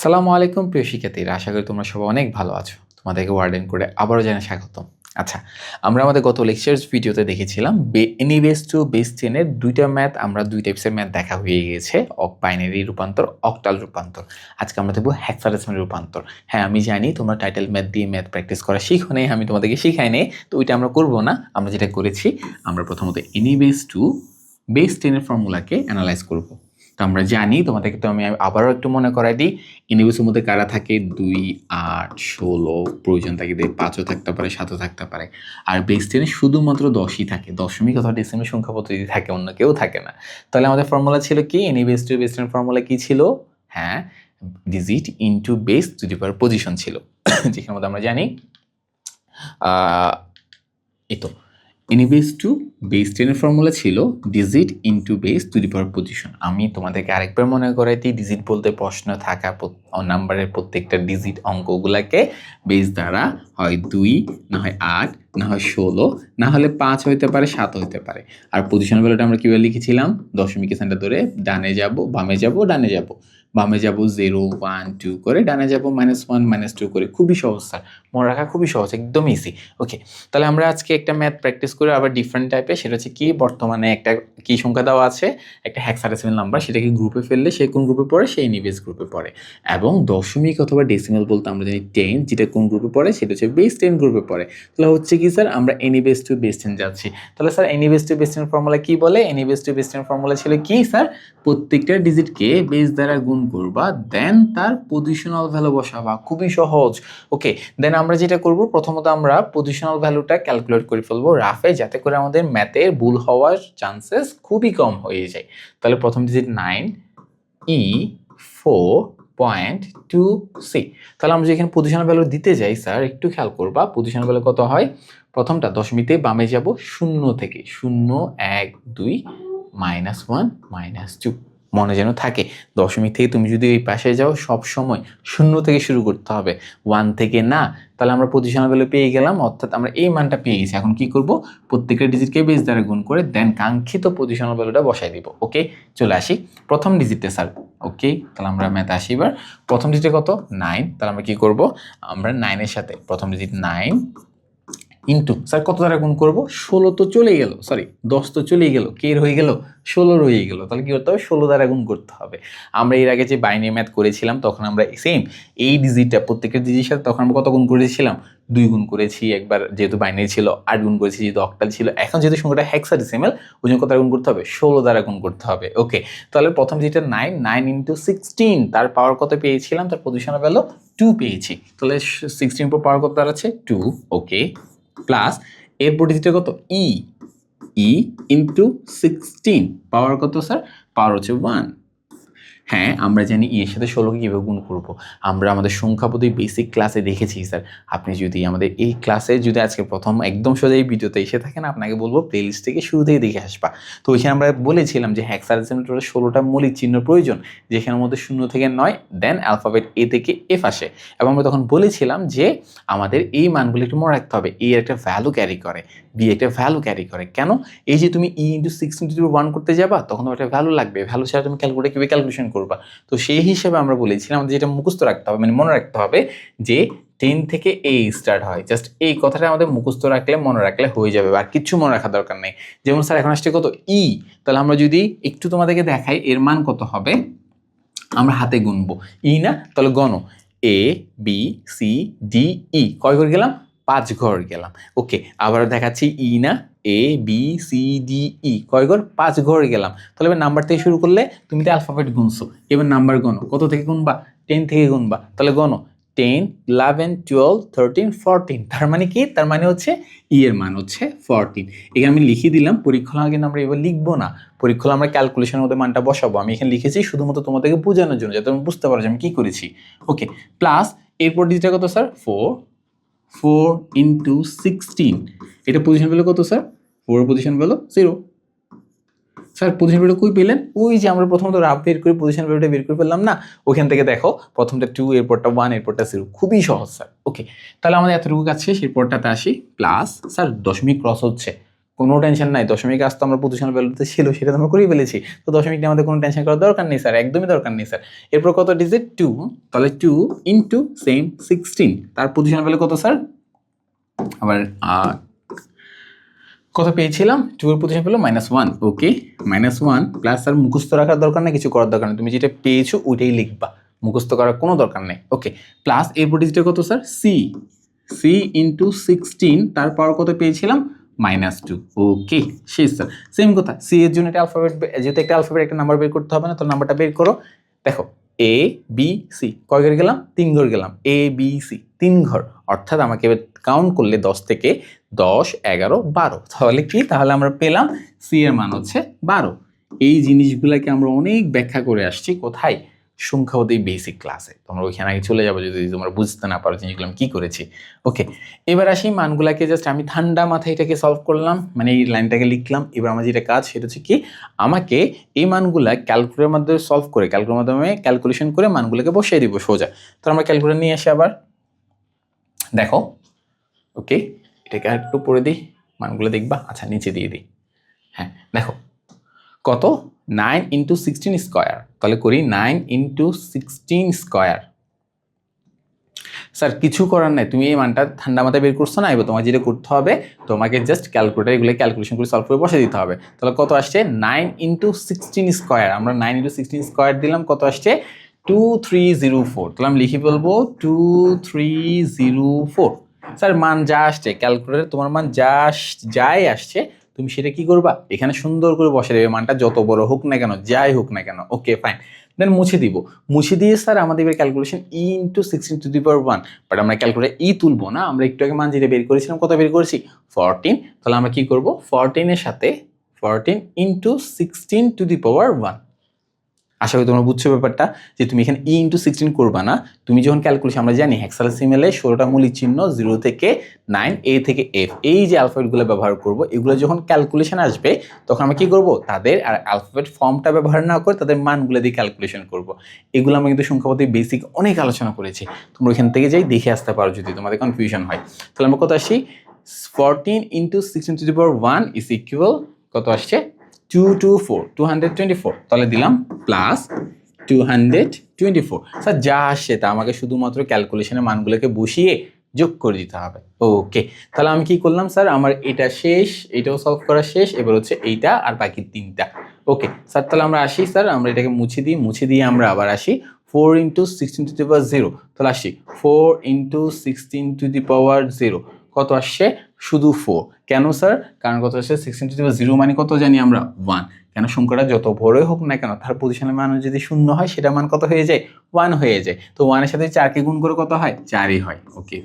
সালামু আলাইকুম, প্রিয় শিক্ষার্থীরা। আশা করি তোমরা সবাই অনেক ভালো আছো। তোমাদেরকে ওয়ার্ডেন করে আবারও জানা স্বাগতম। আচ্ছা আমরা আমাদের গত লেকচার্স ভিডিওতে দেখেছিলাম, বে এনি বেস টু বেস টেনের দুইটা ম্যাথ আমরা দুই টাইপসের ম্যাথ দেখা হয়ে গিয়েছে। অক বাইনারি রূপান্তর অকটাল রূপান্তর। আজকে আমরা দেখব হ্যাক্সাডেসিমাল রূপান্তর। হ্যাঁ আমি জানি তোমরা টাইটেল ম্যাথ দিয়ে ম্যাথ প্র্যাকটিস করা শিখো নেই, আমি তোমাদেরকে শিখাই নেই, তো ওইটা আমরা করব না। আমরা যেটা করেছি, আমরা প্রথমত এনি বেস টু বেস টেনের ফর্মুলাকে অ্যানালাইজ করব। তো আমরা জানি, তোমাদেরকে তো আমি আবারও একটু মনে করাই দিই ইউনিভার্সের মধ্যে কারা থাকে? দুই, আট, ষোলো, প্রয়োজন থাকে পাঁচও থাকতে পারে, সাতও থাকতে পারে। আর বেস টেনে শুধুমাত্র দশই থাকে। দশমিক অথবা ডিসেম্বর সংখ্যা পদ্ধতি থাকে, অন্য কেউ থাকে না। তাহলে আমাদের ফর্মুলা ছিল কি? এনি টু বেস টেনের ফর্মুলা কী ছিল? হ্যাঁ digit into base to the position ছিল। যেখানে মধ্যে আমরা জানি এই তো এনি বেস টু বেস টেনের ফর্মুলা ছিল digit into base to the power position আমি তোমাদেরকে আরেকবার মনে করাই দিই ডিজিট বলতে প্রশ্ন থাকা নাম্বারের প্রত্যেকটা ডিজিট অঙ্কগুলোকে বেস দ্বারা হয় দুই, না হয় আট, না হয় ষোলো, না হলে পাঁচ হইতে পারে, সাত হইতে পারে। আর পজিশন ভ্যালুটা আমরা কীভাবে লিখেছিলাম? দশমিক সেন্টার ধরে ডানে যাব, বামে যাব, ডানে যাব। বামে যাব জিরো ওয়ান টু করে, ডানে যাব মাইনাস ওয়ান মাইনাস টু করে। খুবই সহজ স্যার মনে রাখা খুবই সহজ, একদম ইজি ওকে তাহলে আমরা আজকে একটা ম্যাথ প্র্যাকটিস করে আবার ডিফারেন্ট টাইপের সেটা হচ্ছে কি, বর্তমানে একটা কি সংখ্যা দেওয়া আছে? একটা হ্যাক্সাডেসিমাল নাম্বার সেটাকে গ্রুপে ফেললে সে কোন গ্রুপে পড়ে? সেই নিবেস গ্রুপে পড়ে। এবং দশমিক অথবা ডেসিমেল বলতে আমরা জানি টেন যেটা কোন গ্রুপে পড়ে, সেটা হচ্ছে বেস টেন গ্রুপে পড়ে। তাহলে হচ্ছে কি স্যার আমরা any base to base ten যাচ্ছি। তাহলে sir any base to base ten formula কি বলে? Any base to base ten formula ছিল কি স্যার প্রত্যেকটা ডিজিটকে বেস দ্বারা গুণ করবা দেন তার পজিশনাল ভ্যালু বসাবা। খুবই সহজ। ওকে দেন আমরা যেটা করব, প্রথমত আমরা পজিশনাল ভ্যালুটা ক্যালকুলেট করে ফেলব রাফে যাতে করে আমাদের ম্যাথের ভুল হওয়ার চান্সেস খুবই কম হয়ে যায়। তাহলে প্রথম digit nine E four point two C তাহলে আমরা যেখানে পজিশনাল ভ্যালু দিতে যাই স্যার একটু খেয়াল করবা পজিশনাল ভ্যালু কত হয়? প্রথমটা দশমিতে বামে যাব, শূন্য থেকে, শূন্য, এক, দুই মাইনাস ওয়ান মাইনাস টু মনে যেন থাকে। দশমিক থেকে তুমি যদি ওই পাশে যাও, সব সময় শূন্য থেকে শুরু করতে হবে। ওয়ান থেকে না, তাহলে আমরা ভ্যালু পেয়ে গেলাম, অর্থাৎ আমরা এই মানটা পেয়ে গেছি। এখন কি করব? প্রত্যেকটা ডিজিটকে বেস দ্বারা গুণ করে দেন কাঙ্ক্ষিত পজিশনাল ভ্যালুটা বসাই দিব। ওকে চলে আসি। প্রথম ডিজিটে স্যার ওকে তাহলে আমরা ম্যাথ আসি এবার। প্রথম ডিজিটে কত? নাইন তাহলে আমরা কি করব? আমরা নাইনের সাথে, প্রথম ডিজিট নাইন ইন্টু। স্যার, কত দ্বারা গুণ করব? ষোলো তো চলেই গেল সরি দশ তো চলেই গেল, কে রয়ে গেল? ষোলো রয়ে গেল, তাহলে কী করতে হবে? ষোলো দ্বারা গুণ করতে হবে। আমরা এর আগে যে বাইনারি ম্যাথ করেছিলাম, তখন আমরা সেম এই ডিজিটটা প্রত্যেকের ডিজিটের সাথে তখন আমরা কত গুণ করেছিলাম? দুই গুণ করেছি, একবার যেহেতু বাইনারি ছিল, আট গুণ করেছি, যেহেতু অক্টাল ছিল, এখন যেহেতু সংখ্যাটা হেক্সাডেসিমাল ওই জন্য কত গুণ করতে হবে? ষোলো দ্বারা গুণ করতে হবে ওকে তাহলে প্রথম যেটা নাইন নাইন ইন্টু সিক্সটিন তার পাওয়ার কত পেয়েছিলাম? তার পজিশনে ভ্যালু টু পেয়েছি। তাহলে সিক্সটিন পর পাওয়ার কত দাঁড়াচ্ছে? টু ওকে প্লাস এরপর ডিজিটে কত? ই ই ইন্টু সিক্সটিন পাওয়ার কত স্যার পাওয়ার হচ্ছে ওয়ান হ্যাঁ আমরা জানি ই এর সাথে ষোলোকে কীভাবে গুণ করব। আমরা আমাদের সংখ্যাপতি বেসিক ক্লাসে দেখেছি স্যার আপনি যদি আমাদের এই ক্লাসে যদি আজকে প্রথম একদম সোজা এই ভিডিওতে এসে থাকেন, আপনাকে বলব প্লেলিস্ট থেকে শুরুতেই দেখে আসবা। তো ওইখানে আমরা বলেছিলাম যে হ্যাক্সাডেসিমেটরে ষোলোটা মৌলিক চিহ্ন প্রয়োজন যেখানের মধ্যে শূন্য থেকে নয় দেন অ্যালফাবেট এ থেকে এফ আসে। এবং আমরা তখন বলেছিলাম যে আমাদের এই মানগুলো একটু মনে রাখতে হবে। এ একটা ভ্যালু ক্যারি করে। বি একটা ভ্যালু ক্যারি করে। কেন? এই যে তুমি E into six into one করতে যাবা, তখন তোমার একটা ভ্যালু লাগবে। ভ্যালু ছাড়া তুমি ক্যালকুলেট কীভাবে ক্যালকুলেশন করবা? তো সেই হিসেবে আমরা বলেছিলাম আমাদের যেটা মুখস্থ রাখতে হবে মানে মনে রাখতে হবে যে টেন থেকে এ স্টার্ট হয়। জাস্ট এই কথাটা আমাদের মুখস্থ রাখলে, মনে রাখলে হয়ে যাবে আর কিচ্ছু মনে রাখার দরকার নেই। যেমন স্যার এখন আসছে কত? ই তাহলে আমরা যদি একটু তোমাদেরকে দেখাই, এর মান কত হবে? আমরা হাতে গুনবো। ই না? তাহলে গণ। A B C D E কয় করে গেলাম? পাঁচ ঘর গেলাম। ওকে আবার দেখাচ্ছি ই না A B C D E কয় ঘর? পাঁচ ঘর গেলাম। তাহলে এবার নাম্বার থেকে শুরু করলে তুমি তো অ্যালফাবেট গুনছো। এবার নাম্বার গণো। কত থেকে গুনবা? টেন থেকে গুনবা। তাহলে গণো। Ten eleven twelve thirteen fourteen তার মানে কি? তার মানে হচ্ছে ই এর মান হচ্ছে ফোরটিন এখানে আমি লিখে দিলাম পরীক্ষা কিন্তু আমরা এবার লিখব না। পরীক্ষা আমরা ক্যালকুলেশনের মধ্যে মানটা বসাবো। আমি এখানে লিখেছি শুধুমাত্র তোমাদেরকে বোঝানোর জন্য, যাতে তুমি বুঝতে পারো যে আমি কী করেছি। ওকে প্লাস এরপর ডিজিটা কত sir four four into sixteen. এটা পজিশন পেল কত স্যার ফোর পজিশন পেল জিরো স্যার পজিশন ভ্যালু কই পেলেন? ওই যে আমরা প্রথমত রাফ বের করে পজিশন ভ্যালুটা বের করে পেলাম না, ওখান থেকে দেখো, প্রথমটা টু এরপরটা ওয়ান এরপরটা জিরো খুবই সহজ স্যার ওকে তাহলে আমাদের এতটুকু কাজ শেষ, এরপরটাতে আসি। প্লাস স্যার দশমিক ক্রস হচ্ছে। কোনো টেনশন নাই। দশমিক আসতো আমরা পজিশনাল ভ্যালুতে ছিল, সেটা তো আমরা করেই ফেলেছি। তো দশমিক নিয়ে আমাদের কোনো টেনশন করার দরকার নেই স্যার একদমই দরকার নেই স্যার এরপর কত ডিজিট টু তাহলে টু ইন্টু সেম সিক্সটিন তার পজিশনাল ভ্যালু কত স্যার আবার কত পেয়েছিলাম? টু এর পজিশন পেল minus one okay minus one plus আর মুখস্থ রাখার দরকার নেই, কিছু করার দরকার নেই। তুমি যেটা পেয়েছ, ওইটাই লিখবা। মুখস্থ করার কোনো দরকার নেই। ওকে প্লাস এরপর ডিজিটে কত sir C C into sixteen তার পাওয়ার কত পেয়েছিলাম? মাইনাস টু ওকে শেষ স্যার সেম কথা সি এর জন্য একটা অ্যালফাবেট যেহেতু একটা অ্যালফাবেট একটা নাম্বার বের করতে হবে না, তো নাম্বারটা বের করো। দেখো এ বি সি কয় ঘর গেলাম? তিন ঘর গেলাম। এ বি সি তিন ঘর। অর্থাৎ আমাকে কাউন্ট করলে দশ থেকে দশ, এগারো, বারো। তাহলে কি? তাহলে আমরা পেলাম সি এর মান হচ্ছে বারো। এই জিনিসগুলোকে আমরা অনেক ব্যাখ্যা করে আসছি, কোথায়? সংখ্যাবতী বেসিক ক্লাসে তোমরা ওইখানে আগে চলে যাব যদি তোমরা বুঝতে না পারো জিনিসগুলো আমি কী করেছি। ওকে এবার আসি মানগুলাকে জাস্ট আমি ঠান্ডা মাথায় এটাকে সলভ করলাম মানে এই লাইনটাকে লিখলাম। এবার আমার যেটা কাজ সেটা হচ্ছে কি, আমাকে এই মানগুলা ক্যালকুলেটারের মাধ্যমে সলভ করে ক্যালকুলেটার মাধ্যমে ক্যালকুলেশন করে মানগুলোকে বসিয়ে দিব সোজা। তো আমরা ক্যালকুলেটার নিয়ে আসি আবার। দেখো ওকে এটাকে আর একটু পড়ে দিই, মানগুলো দেখবা আচ্ছা নিচে দিয়ে দিই। হ্যাঁ দেখো, কত? Nine into sixteen square. তাহলে করি nine into sixteen square. Sir, কিছু করার নাই, তুমি এই মানটা ঠান্ডা মাথায় বের করছ না, এবার তোমার যেটা করতে হবে, তোমাকে জাস্ট ক্যালকুলেটার এগুলো ক্যালকুলেশন করে সলভ করে বসে দিতে হবে। তাহলে কত আসছে? নাইন ইন্টু সিক্সটিন স্কোয়ার, আমরা নাইন ইন্টু সিক্সটিন স্কোয়ার দিলাম, কত আসছে? Two three zero four. তাহলে আমি লিখে বলব two three zero four. Sir, মান যা আসছে ক্যালকুলেটার তোমার মান যা যাই আসছে তুমি সেটা কি করবা? এখানে সুন্দর করে বসে দেবে মানটা, যত বড় হোক না কেন, যাই হোক না কেন ওকে ফাইন দেন মুছে দিব। মুছে দিয়ে স্যার আমাদের এবার calculation E into sixteen to the power one but আমরা ক্যালকুলেটার ই তুলবো না, আমরা একটু আগে মান যেটা বের করেছিলাম, কত বের করেছি? ফরটিন তাহলে আমরা কি করব? ফরটিনের সাথে fourteen into sixteen to the power one আশা করি তোমরা বুঝছ ব্যাপারটা, যে তুমি এখানে ই ইন্টু সিক্সটিন করবা না। তুমি যখন ক্যালকুলেশন আমরা জানি হেক্সাডেসিমেলে ষোলোটা মূলিক চিহ্ন জিরো থেকে নাইন এ থেকে এফ এই যে অ্যালফাবেটগুলো ব্যবহার করব, এগুলো যখন ক্যালকুলেশন আসবে, তখন আমরা কি করব? তাদের আর অ্যালফাবেট ফর্মটা ব্যবহার না করে তাদের মানগুলো দিয়ে ক্যালকুলেশন করব। এগুলো আমরা কিন্তু সংখ্যাপতি বেসিক অনেক আলোচনা করেছি। তোমরা ওইখান থেকে যাই দেখে আসতে পারো যদি তোমাদের কনফিউশন হয়। তাহলে আমরা কত আসি? Fourteen into sixteen to the power one is equal কত আসছে? Two two four two hundred twenty four তাহলে দিলাম plus two hundred twenty four sir যা আসছে তা আমাকে শুধুমাত্র ক্যালকুলেশনের মানগুলোকে বসিয়ে যোগ করে দিতে হবে। ওকে তাহলে আমি কি করলাম স্যার আমার এটা শেষ, এটাও সলভ করা শেষ, এবার হচ্ছে এইটা আর বাকি তিনটা। ওকে স্যার তাহলে আমরা আসি স্যার আমরা এটাকে মুছে দিই, মুছে দিয়ে আমরা আবার আসি। Four into sixteen to the power zero তাহলে আসি। Four into sixteen to the power zero কত আসছে? শুধু ফোর কেন স্যার কারণ কত আসছে? সিক্সটিন টু জিরো মানে কত জানি আমরা? ওয়ান কেন, সংখ্যাটা যত বড়ই হোক না কেন, তার পজিশনের মান যদি শূন্য হয়, সেটা মান কত হয়ে যায়? ওয়ান হয়ে যায়। তো ওয়ানের সাথে চারকে গুণ করে কত হয়? চারই হয়। ওকে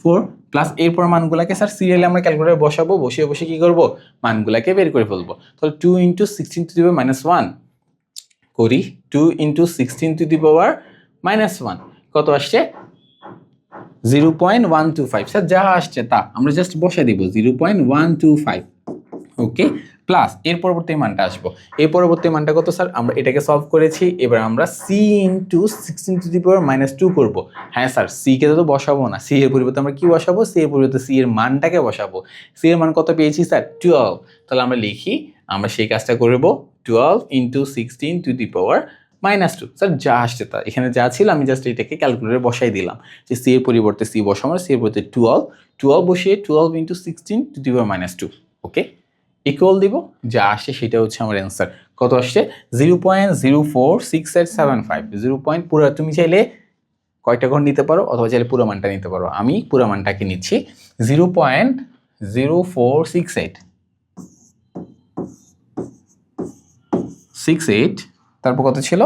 ফোর প্লাস এরপর মানগুলাকে স্যার সিরিয়ালে আমরা ক্যালকুলেটারে বসাবো, বসিয়ে বসে কি করব? মানগুলাকে বের করে ফেলব। তাহলে two into sixteen to the power minus one করি। Two into sixteen to the power minus one কত আসছে? Zero point one two five sir, যা আসছে তা, আমরা জাস্ট বসে দিব zero point one two five okay plus এর পরবর্তী মানটা আসব। এই পরবর্তী মানটা কত, স্যার? আমরা এটাকে সলভ করেছি, এবার আমরা C into sixteen to the power minus two করব। হ্যাঁ স্যার সি কে তো বসাবো না। সি এর পরিবর্তে আমরা কি বসাবো? সি এর পরিবর্তে সি এর মানটাকে বসাবো। সি এর মান কত পেয়েছি, স্যার? টুয়েলভ তাহলে আমরা লিখি, আমরা সেই কাজটা করব twelve into sixteen to the power minus two sir যা আসছে তা। এখানে যা ছিল, আমি জাস্ট এটাকে ক্যালকুলেটরে বসাই দিলাম। যে সি এর পরিবর্তে সি বসাবো সি এর পরিবর্তে টুয়েলভ টুয়েলভ বসিয়ে twelve into sixteen to the power minus two okay equal দিব, যা আসে সেটা হচ্ছে আমার অ্যান্সার কত আসছে? Zero point zero four six eight seven five zero point পুরো তুমি চাইলে কয়টা ঘর নিতে পারো, অথবা চাইলে পুরো মানটা নিতে পারো। আমি পুরো মানটাকে নিচ্ছি। Zero point zero four six eight six eight তারপর কত ছিল?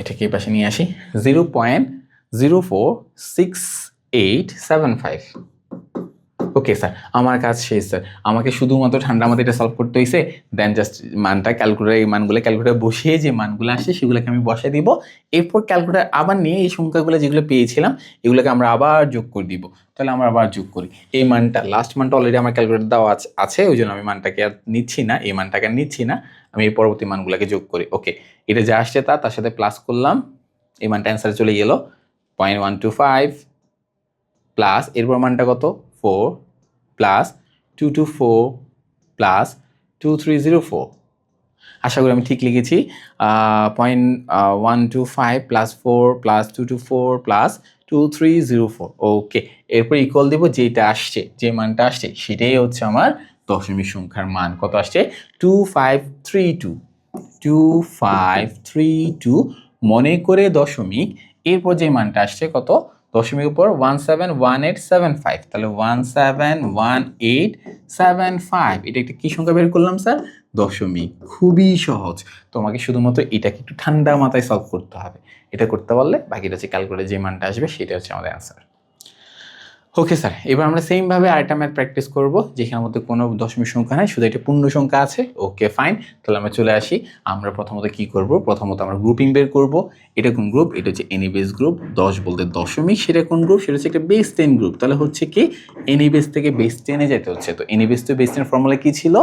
এটাকে এই পাশে নিয়ে আসি? Zero point zero four six eight seven five. Okay sir আমার কাজ শেষ স্যার আমাকে শুধুমাত্র ঠান্ডা মাথায় এটা সলভ করতে হয়েছে দেন জাস্ট মানটা ক্যালকুলেটার এই মানগুলো ক্যালকুলেটার বসিয়ে যে মানগুলো আসে সেগুলোকে আমি বসিয়ে দিব। এরপর ক্যালকুলেটার আবার নিয়ে এই সংখ্যাগুলো যেগুলো পেয়েছিলাম, এগুলোকে আমরা আবার যোগ করে দিব। তাহলে আমরা আবার যোগ করি। এই মানটা লাস্ট মানটা অলরেডি আমার ক্যালকুলেটার দেওয়া আছে- আছে, ওই জন্য আমি মানটাকে আর নিচ্ছি না, এই মানটাকে আর নিচ্ছি না। আমি এই পরবর্তী মানগুলোকে যোগ করি। ওকে এটা যা আসছে তা, তার সাথে প্লাস করলাম, এই মানটা অ্যান্সার চলে গেলো। Point one two five plus এরপর মানটা কত? Four plus two two four plus two three zero four আশা করি আমি ঠিক লিখেছি। Point one two five plus four plus two two four plus two three zero four okay এরপর equal দেবো যেটা আসছে, যে মানটা আসছে, সেটাই হচ্ছে আমার দশমিক সংখ্যার মান। কত আসছে? Two five three two two five three two মনে করে দশমিক। এরপর যে মানটা আসছে কত? দশমিক উপর one seven one eight seven five তাহলে one seven one eight seven five এটা একটা কী সংখ্যা বের করলাম, স্যার? দশমিক। খুবই সহজ। তোমাকে শুধুমাত্র এটাকে একটু ঠান্ডা মাথায় সলভ করতে হবে। এটা করতে পারলে বাকিটা হচ্ছে ক্যালকুলেটর যে মানটা আসবে, সেটা হচ্ছে আমাদের অ্যান্সার ওকে স্যার এবার আমরা সেমভাবে আরেকটা ম্যাথ প্র্যাকটিস করব যেখানে আমাদের কোনো দশমিক সংখ্যা নাই, শুধু একটা পূর্ণ সংখ্যা আছে। ওকে ফাইন তাহলে আমরা চলে আসি। আমরা প্রথমত কি করব? প্রথমত আমরা গ্রুপিং বের করব। এটা কোন গ্রুপ এটা হচ্ছে এনি বেস গ্রুপ দশ বলতে দশমিক, সেটা কোন গ্রুপ সেটা হচ্ছে একটা বেস টেন গ্রুপ তাহলে হচ্ছে কি? এনি বেস থেকে বেস টেনে যেতে হচ্ছে। তো any base to base ten formula কি ছিল?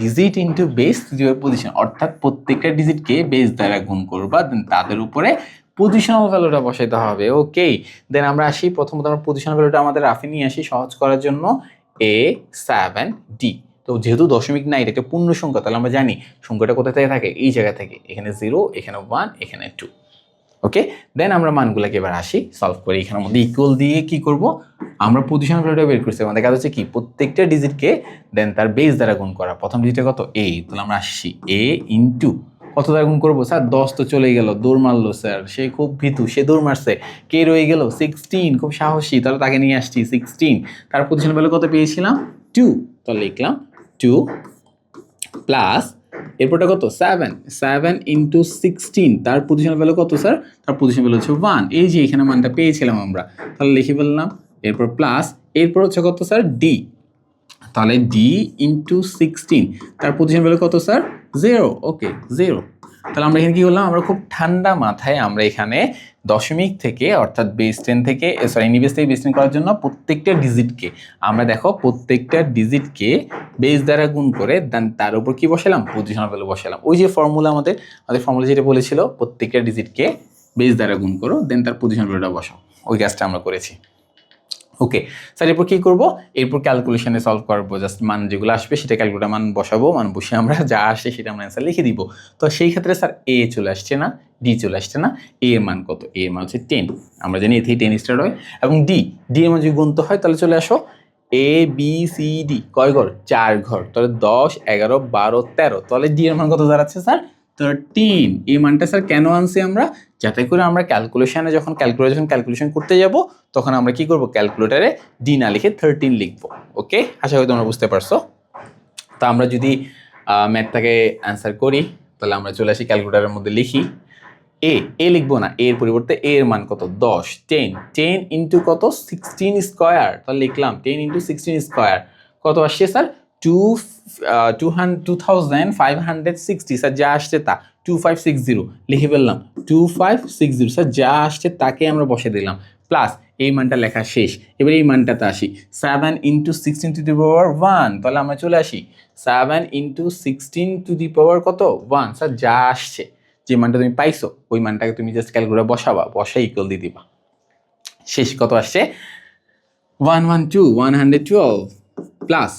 ডিজিট ইন্টু বেস তৃতীয় পজিশন অর্থাৎ প্রত্যেকটা ডিজিটকে বেস দ্বারা গুণ করবা দেন তাদের উপরে পজিশনাল ভ্যালুটা বসাইতে হবে ওকে দেন আমরা আসি, প্রথমত আমরা পজিশনাল ভ্যালুটা আমাদের রাফে নিয়ে আসি, সহজ করার জন্য এ সেভেন ডি তো যেহেতু দশমিক নাই এটা একটা পূর্ণ সংখ্যা, তাহলে আমরা জানি সংখ্যাটা কোথা থেকে থাকে? এই জায়গা থেকে। এখানে জিরো এখানে ওয়ান এখানে টু ওকে দেন আমরা মানগুলোকে এবার আসি সলভ করি এখানের মধ্যে ইকুয়াল দিয়ে কি করব? আমরা পজিশন ভ্যালুটা বের করছি, আমাদের কাজ হচ্ছে কি? প্রত্যেকটা ডিজিটকে দেন তার বেস দ্বারা গুণ করা। প্রথম ডিজিটে কত? এ তাহলে আমরা আসছি এ ইন্টু কত গুণ করব? স্যার, দশ তো চলে গেল, দৌড় মারলো, স্যার। সে খুব ভীতু, সে দৌড় মারছে। কে রয়ে গেল? সিক্সটিন খুব সাহসী, তাহলে তাকে নিয়ে আসছি সিক্সটিন তার পজিশন ভ্যালু কত পেয়েছিলাম? টু তো লিখলাম টু প্লাস এরপরটা কত? সেভেন সেভেন ইন্টু সিক্সটিন তার পজিশন ভ্যালু কত, স্যার? তার পজিশন ভ্যালু হচ্ছে ওয়ান এই যে এখানে মানটা পেয়েছিলাম আমরা, তাহলে লিখে ফেললাম, এরপর প্লাস এরপর হচ্ছে কত, স্যার? ডি তাহলে ডি ইন্টু সিক্সটিন তার পজিশন ভ্যালু কত স্যার জিরো ওকে জিরো তাহলে আমরা এখানে কি করলাম? আমরা খুব ঠান্ডা মাথায় আমরা এখানে দশমিক থেকে, অর্থাৎ বেস টেন থেকে সরি নিবেস থেকে বেস টেন করার জন্য প্রত্যেকটা ডিজিটকে আমরা দেখো প্রত্যেকটা ডিজিটকে বেস দ্বারা গুণ করে দেন তার উপর কি বসালাম? পজিশনাল ভ্যালু বসালাম। ওই যে ফর্মুলা আমাদের আমাদের ফর্মুলা যেটা বলেছিল, প্রত্যেকটা ডিজিটকে বেস দ্বারা গুণ করো দেন তার পজিশন ভ্যালুটা বসাও। ওই কাজটা আমরা করেছি। ওকে স্যার এরপর কী করব? এরপর ক্যালকুলেশনে সলভ করব জাস্ট মান যেগুলো আসবে, সেটা ক্যালকুলেটার মান বসাবো, মান বসে আমরা যা আসে সেটা আমরা অ্যান্সার লিখে দিব। তো সেই ক্ষেত্রে স্যার এ চলে আসছে না ডি চলে আসছে না এ এর মান কত? এ এর মান হচ্ছে টেন আমরা জানি এ থেকে টেন স্টার্ট হয়, এবং ডি ডি এর মান যদি গুনতে হয়, তাহলে চলে আসো এ বি সি ডি কয় ঘর? চার ঘর। তাহলে দশ, এগারো, বারো, তেরো। তাহলে ডি এর মান কত দাঁড়াচ্ছে স্যার থার্টিন এই মানটা স্যার কেন আনছি আমরা? যাতে করে আমরা ক্যালকুলেশনে যখন ক্যালকুলেটর যখন ক্যালকুলেশন করতে যাব, তখন আমরা কি করব? ক্যালকুলেটারে ডি না লিখে থার্টিন লিখব ওকে আশা করি তোমরা বুঝতে পারছ। তা আমরা যদি ম্যাথটাকে অ্যান্সার করি, তাহলে আমরা চলে আসি ক্যালকুলেটারের মধ্যে লিখি। এ এ লিখব না এর পরিবর্তে এ এর মান কত? দশ টেন টেন ইন্টু কত? সিক্সটিন স্কোয়ার তাহলে লিখলাম টেন ইন্টু সিক্সটিন স্কোয়ার কত আসছে sir two two two thousand five hundred sixty sir, যা আসছে তা। টু ফাইভ সিক্স জিরো লিখে ফেললাম। Two five six zero sir, যা আসছে তাকে আমরা বসে দিলাম। প্লাস এই মানটা লেখা শেষ। এবার এই মানটাতে আসি। Seven into sixteen to the power one তাহলে আমরা চলে আসি। Seven into sixteen to the power কত? ওয়ান স্যার, যা আসছে। যে মানটা তুমি পাইছো, ওই মানটাকে তুমি জাস্ট ক্যালকুলেটর বসাবা বসে ইকুয়াল দিয়ে দিবা। শেষ, কত আসছে? One one two one hundred twelve plus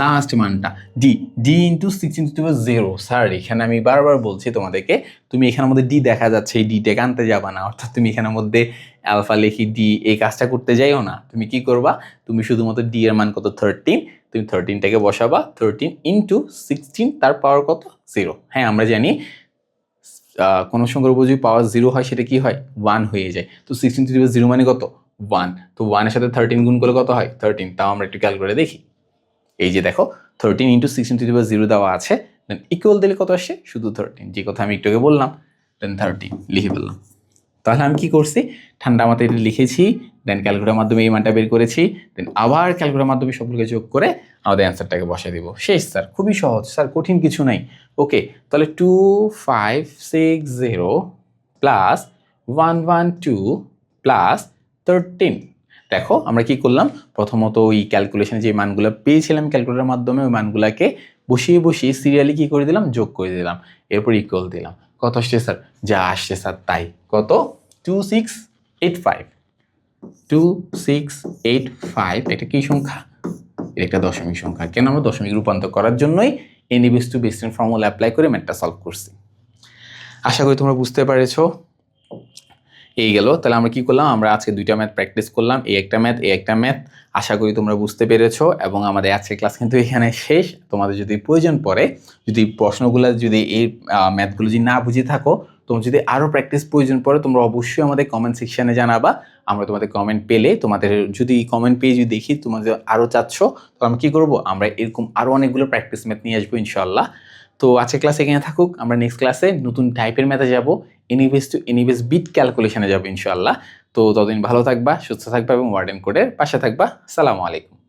last মানটা D D into six into two zero sir এখানে আমি বারবার বলছি তোমাদেরকে, তুমি এখানের মধ্যে ডি দেখা যাচ্ছে, এই ডিটাকে আনতে যাবা না। অর্থাৎ তুমি এখানের মধ্যে অ্যালফা লিখি ডি এই কাজটা করতে যাইও না। তুমি কি করবা? তুমি শুধুমাত্র ডি এর মান কত? থার্টিন তুমি থার্টিনটাকে বসাবা। থার্টিন ইন্টু সিক্সটিন তার পাওয়ার কত? জিরো হ্যাঁ আমরা জানি কোনো সংখ্যার উপর যদি পাওয়ার জিরো হয়, সেটা কি হয়? ওয়ান হয়ে যায়। তো সিক্সটিন টু জিরো মানে কত? ওয়ান তো ওয়ানের সাথে থার্টিন গুণ করলে কত হয়? থার্টিন তাও আমরা একটু ক্যালকুলেটর দেখি। এই যে দেখো thirteen into sixteen two zero দেওয়া আছে দেন ইকুয়াল দিলে কত আসে? শুধু থার্টিন যে কথা আমি একটু আগে বললাম দেন থার্টিন লিখে ফেললাম। তাহলে আমি কি করছি? ঠান্ডা মাথায় এটা লিখেছি দেন ক্যালকুলেটার মাধ্যমে এই মানটা বের করেছি দেন আবার ক্যালকুলেটার মাধ্যমে সবগুলোকে যোগ করে আমাদের অ্যান্সারটাকে বসাই দিব। শেষ স্যার খুবই সহজ স্যার কঠিন কিছু নাই। ওকে তাহলে two five six zero plus one one two plus thirteen দেখো, আমরা কি করলাম? প্রথমত ওই ক্যালকুলেশনে যে মানগুলো পেয়েছিলাম ক্যালকুলেটারের মাধ্যমে, ওই মানগুলোকে বসিয়ে বসিয়ে সিরিয়ালি কি করে দিলাম? যোগ করে দিলাম। এরপর ইকুয়াল দিলাম। কত আসছে স্যার যা আসছে স্যার তাই। কত? Two six eight five two six eight five এটা কি সংখ্যা? এটা একটা দশমিক সংখ্যা। কেন আমরা দশমিক রূপান্তর করার জন্যই any base to base ten formula apply করে ম্যাথটা সলভ করছি। আশা করি তোমরা বুঝতে পেরেছ। এই গেল। তাহলে আমরা কি করলাম? আমরা আজকে দুইটা ম্যাথ প্র্যাকটিস করলাম। এই একটা ম্যাথ এই একটা ম্যাথ আশা করি তোমরা বুঝতে পেরেছ এবং আমাদের আজকের ক্লাস কিন্তু এখানে শেষ। তোমাদের যদি প্রয়োজন পড়ে, যদি প্রশ্নগুলো যদি এই ম্যাথগুলো যদি না বুঝে থাকো, তোমার যদি আরও প্র্যাকটিস প্রয়োজন পড়ে, তোমরা অবশ্যই আমাদের কমেন্ট সেকশানে জানাবা। আমরা তোমাদের কমেন্ট পেলে তোমাদের যদি কমেন্ট পেয়ে যদি দেখি তোমাদের আরও চাচ্ছ তো আমরা কী করব? আমরা এরকম আরও অনেকগুলো প্র্যাকটিস ম্যাথ নিয়ে আসব ইনশাল্লাহ তো আজকের ক্লাস এখানে থাকুক। আমরা নেক্সট ক্লাসে নতুন টাইপের ম্যাথে যাব। এনিবেস টু এনিবেস বিট ক্যালকুলেশনে যাব ইনশাল্লাহ তো ততদিন ভালো থাকবা, সুস্থ থাকবা এবং ওয়ার্ডেন কোডের পাশে থাকবা। সালামু আলাইকুম।